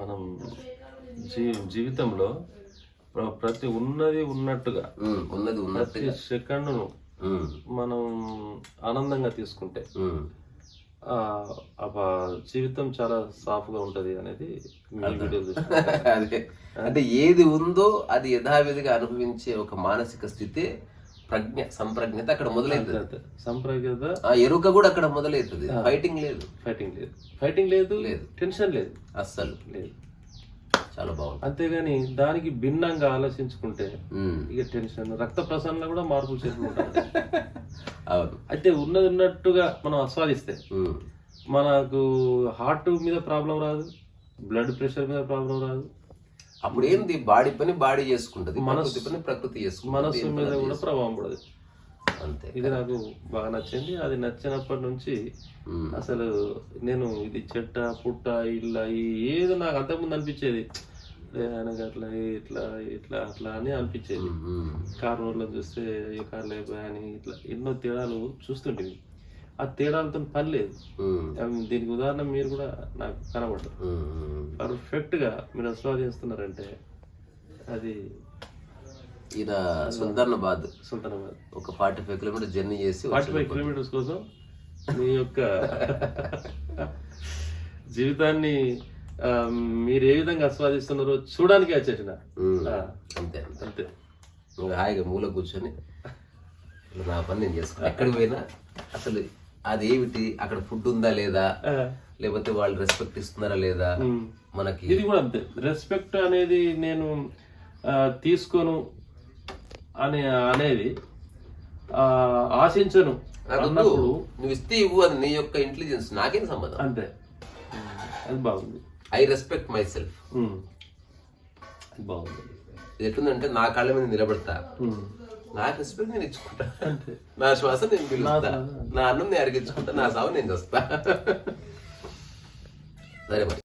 మనం జీ జీవితంలో ప్ర- ప్రతి ఉన్నది ఉన్నట్టుగా ఉన్నది ప్రతి ఉన్నట్టుగా సెకండ్ను మనం ఆనందంగా తీసుకుంటే ఉమ్. ఆ ఆ బ- జీవితం చాలా సాఫ్గా ఉంటది అనేది మీ వీడియో చూసి అదే. అంటే ఏది ఉందో అది యథావిధిగా అనుభవించే ఒక మానసిక స్థితి ప్రజ్ఞ సంప్రజ్ఞత అక్కడ మొదలైతుంది. అంతే. సంప్రదాయత ఆ ఎరుక కూడా అక్కడ మొదలవుతుంది ఫైటింగ్ లేదు. ఫైటింగ్ లేదు. ఫైటింగ్ లేదు లేదు. టెన్షన్ లేదు. అస్సలు. లేదు. చాలా బాగుంది అంతేగాని దానికి భిన్నంగా ఆలోచించుకుంటే ఇక టెన్షన్ రక్త ప్రసరణ కూడా మార్పులు చేసుకుంటారు అవును. అయితే ఉన్నది ఉన్నట్టుగా మనం ఆస్వాదిస్తే మనకు హార్ట్ మీద ప్రాబ్లం రాదు బ్లడ్ ప్రెషర్ మీద ప్రాబ్లం రాదు అప్పుడు ఏంది? బాడీ పని బాడీ చేసుకుంటది ప్రకృతి పని ప్రకృతి చేసుకుంటది మనస్సు దేని మీద కూడా ప్రభావం పడదు. అంతే ఇది నాకు బాగా నచ్చింది. అది నచ్చినప్పటి నుంచి అసలు నేను ఇది చెట్ట పుట్ట ఇల్లా ఏదో నాకు అంతకుముందు అనిపించేది. ఆయనకి అట్లా ఇట్లా ఇట్లా అట్లా అని అనిపించేది. కారు రోడ్లో చూస్తే ఏ కారు లేకపోయా అని ఇట్లా ఎన్నో తేడాలు చూస్తుంటివి. ఆ తేడాలతో పని లేదు దీనికి ఉదాహరణ మీరు కూడా నాకు కనబడదు. పర్ఫెక్ట్గా మీరు ఆస్వాదిస్తున్నారంటే అది ఈయన సుందర్నాబాద్. సుల్తానాబాద్ ఒక ఫార్టీ ఫైవ్ కిలోమీటర్ జర్నీ చేసి ఫార్టీ ఫైవ్ కిలోమీటర్స్ కోసం మీ యొక్క జీవితాన్ని మీరు ఏ విధంగా ఆస్వాదిస్తున్నారో చూడడానికి వచ్చేసిన. అంతే. అంతే. హాయిగా మూల కూర్చొని నా పని నేను చేసుకున్నా. ఎక్కడికి పోయినా అసలు అది ఏమిటి అక్కడ ఫుడ్ ఉందా లేదా? లేకపోతే వాళ్ళు రెస్పెక్ట్ ఇస్తున్నారా లేదా. మనకి ఇది కూడా అంతే. రెస్పెక్ట్ అనేది నేను తీసుకోను అని అనేది ఆ, ఆశించను నువ్వు ఇస్తే ఇవ్వు అది నీ యొక్క ఇంటెలిజెన్స్ నాకేం సంబంధం? అంతే. అది బాగుంది. I respect myself. అది బాగుంది. ఎట్లుందంటే నా కాళ్ళ మీద నిలబడతా. నాకు రెస్పెక్ట్ నేను ఇచ్చుకుంటా. నా శ్వాస నేను పిలుస్తా. నా అన్నం నేను అడిగించుకుంటా నా సావు నేను చేస్తా. సరే మరి.